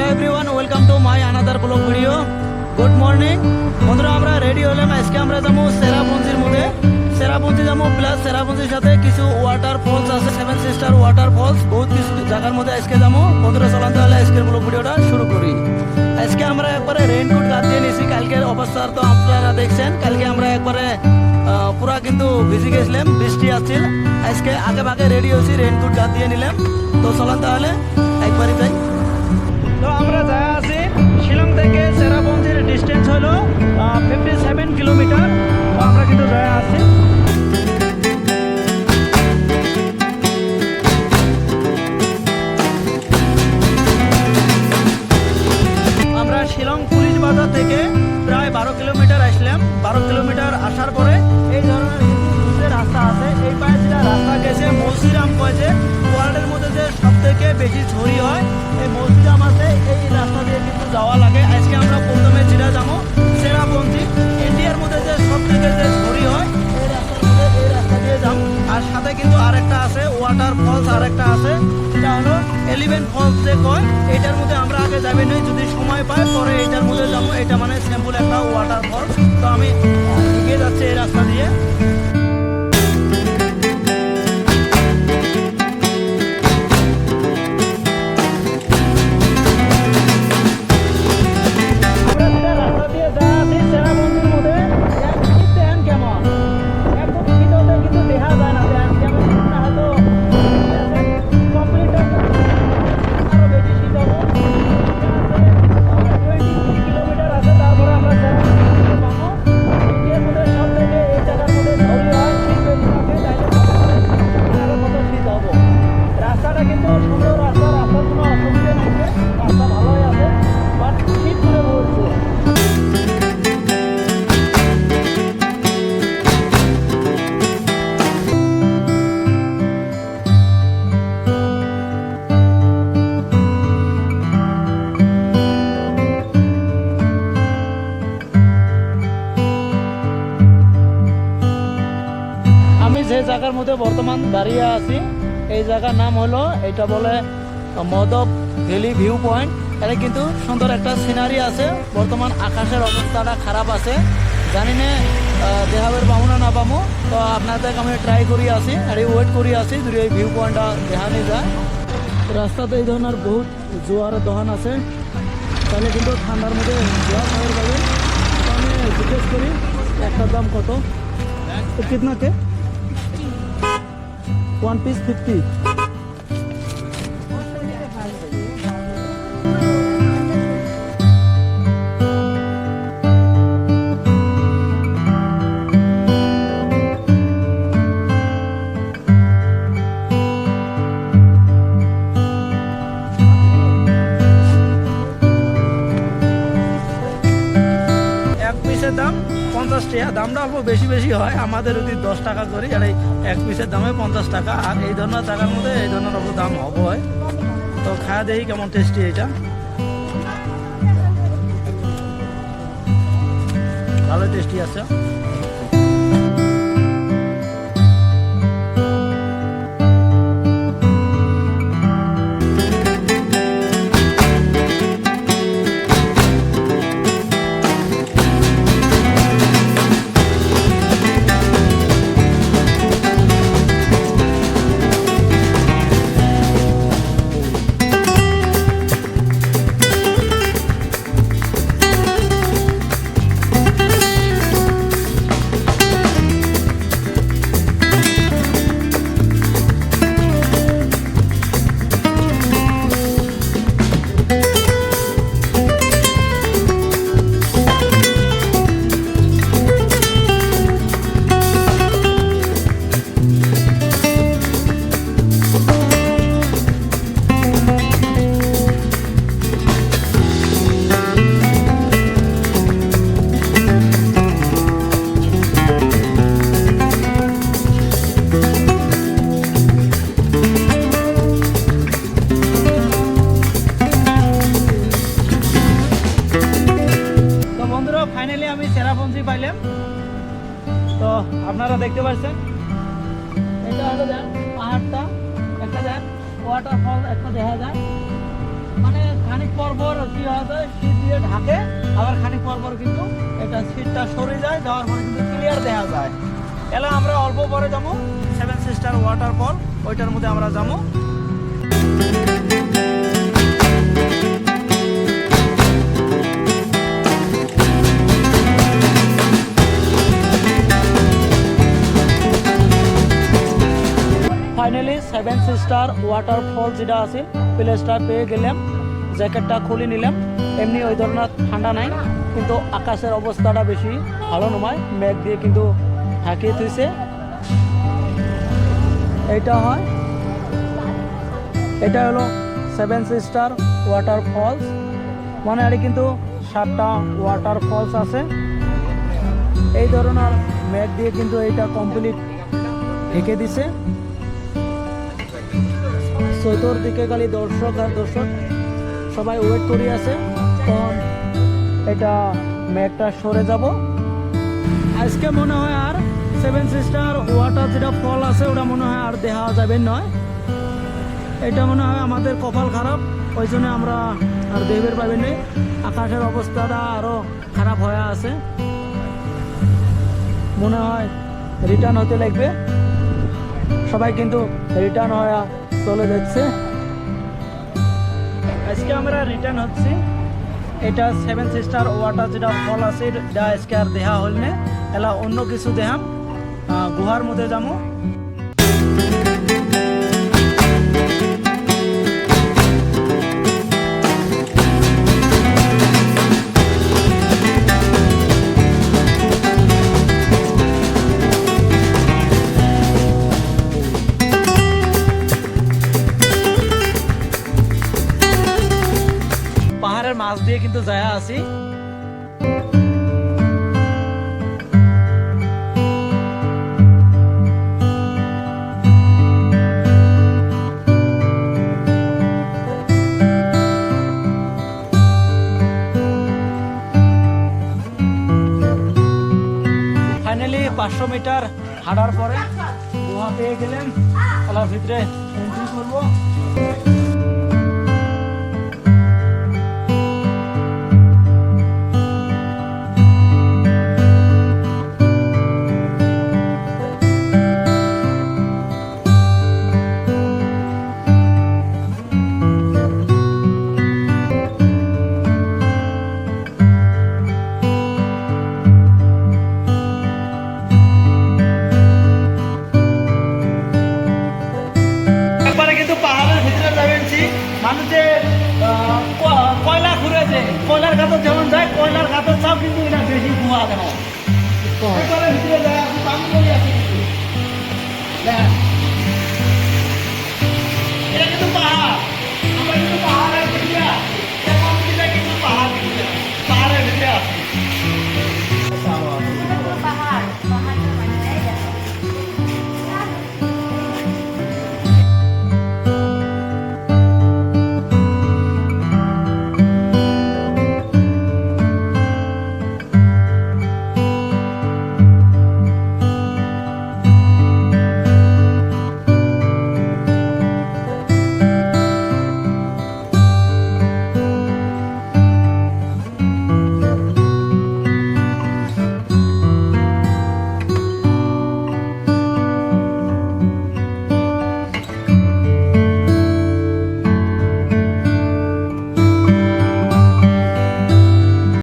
Hello everyone welcome to my another blog video good morning বন্ধুরা, আমরা ready হলাম। আজকে আমরা যাব সেরাপঞ্জির মধ্যে সেরাপঞ্জি যাব প্লাস সেরাপঞ্জির সাথে কিছু ওয়াটার ফলস আছে সেভেন সিস্টার ওয়াটার ফলস বহুত কিছু জায়গার মধ্যে আজকে যাব। বন্ধুরা, চলান তাহলে আজকের ব্লগ ভিডিওটা শুরু করি। আজকে আমরা একবারে রেইনকোট গাছ দিয়ে নিয়েছি কালকের অবস্থা তো আপনারা দেখছেন। কালকে আমরা একবারে পুরা কিন্তু ভিজে গেছিলাম, বৃষ্টি আসছিল। আজকে আগে ভাগে রেডি হয়েছি রেইনকোট গাছ দিয়ে নিলাম। তো চলান তাহলে, একবারই যাই। তো আমরা যা আছি, শিলং থেকে সেরাপঞ্জির ডিস্টেন্স হলো ফিফটি সেভেন কিলোমিটার আমরা কিন্তু যা আছি। আমরা শিলং পুলিশ বাজার থেকে প্রায় বারো কিলোমিটার আসলাম। বারো কিলোমিটার আসার পরে এই ধরনের রাস্তা আছে, এই পায়ে যেটা রাস্তা গেছে মৌসিরাম কয়েছে ওয়ার্ল্ডের মধ্যে যে সব থেকে বেশি ছড়ি হয়, এই মৌসিরাম ওয়াটার ফলস আর একটা আছে সেটা হলো এলিভেন ফলস যে কয় এটার মধ্যে আমরা আগে যাবে নই, যদি সময় পাই, পরে এটার মধ্যে যাব। এটা মানে স্যাম্পল একটা ওয়াটার ফলস তো আমি এগিয়ে যাচ্ছি এই রাস্তা দিয়ে। জায়গার মধ্যে বর্তমান দাঁড়িয়ে আছি। এই জায়গার নাম হলো এটা বলে মদব ভ্যালি ভিউ পয়েন্ট। এটা কিন্তু সুন্দর একটা সিনারি আছে। বর্তমান আকাশের অবস্থাটা খারাপ আছে। জানি না আহ, দেখাবের পাবো না না পাবো তো আপনাদের আমি ট্রাই করি আছি আর ওয়েট করি আছি যদি এই ভিউ পয়েন্টটা দেখানি যায়। রাস্তাতে এই ধরনের বহুত জোয়ার দোকান আছে। তাহলে কিন্তু ঠান্ডার মধ্যে জোয়ার খাবার পাবে আমি জিজ্ঞেস করি একটার দাম কত? তো one piece 50. অল্প বেশি বেশি হয়, আমাদের যদি দশ টাকা করি, আর এই এক পিসের দামে পঞ্চাশ টাকা, আর এই ধরনের টাকার মধ্যে এই ধরনের অল্প দাম হব হয়। তো খাওয়া দেখি কেমন টেস্টি এটা। ভালো টেস্টি আছে। ফাইনালি আমি সেরাপঞ্জি পাইলাম। তো, আপনারা দেখতে পাচ্ছেন। এটা হলো দেন পাহাড়টা। একটা দেন ওয়াটারফল একটা দেখা যায়। মানে খানিক পর পর কি হয় শীত দিয়ে ঢাকে, আবার খানিক পর পর কিন্তু এটা শীতটা সরে যায়, যাওয়ার পরে কিন্তু ক্লিয়ার দেখা যায়। এলা আমরা অল্প পরে যাব সেভেন সিস্টার ওয়াটারফল ওইটার মধ্যে আমরা যাব। ফাইনালি সেভেন সিস্টার ওয়াটারফল যেটা আছে প্লেসটা পেয়ে গেলাম, জ্যাকেটটা খুলে নিলাম। এমনি ওই ধরনের ঠান্ডা নাই, কিন্তু আকাশের অবস্থাটা বেশি ভালো নয়, মেঘ দিয়ে কিন্তু ঢাকিয়ে থইছে। এটা হয়, এটা হলো সেভেন সিস্টার ওয়াটারফলস মানে আর কিন্তু সাতটা ওয়াটারফলস আছে। এই ধরনের মেঘ দিয়ে কিন্তু এইটা কমপ্লিট ঢেকে দিছে। চৈতর দিকে খালি দর্শক আর দর্শক, সবাই ওয়েট করে আছে। তখন এটা মেঘটা সরে যাব। আজকে মনে হয় আর সেভেন সিস্টার ওয়াটার যেটা ফল আছে, ওটা মনে হয় আর দেখা যাবে নয়। এটা মনে হয় আমাদের কপাল খারাপ, ওই জন্য আমরা আর দেখবে পাবেন আকাশের অবস্থাটা আরও খারাপ হয়ে আছে। মনে হয় রিটার্ন হতে লাগবে। সবাই কিন্তু রিটার্ন হয়ে চলে যাচ্ছে। আজকে আমরা রিটার্ন হচ্ছি। এটা সেভেন সিস্টার ওয়াটার যেটা ফল আছে এটা আজকে আর দেহা হল না। এলা অন্য কিছু দেহাম গুহার মধ্যে যাব ফাইনালি পাঁচশো মিটার হাঁটার পরে গুহা পেয়ে গেলেন। খেলার ভিতরে এন্ট্রি করব।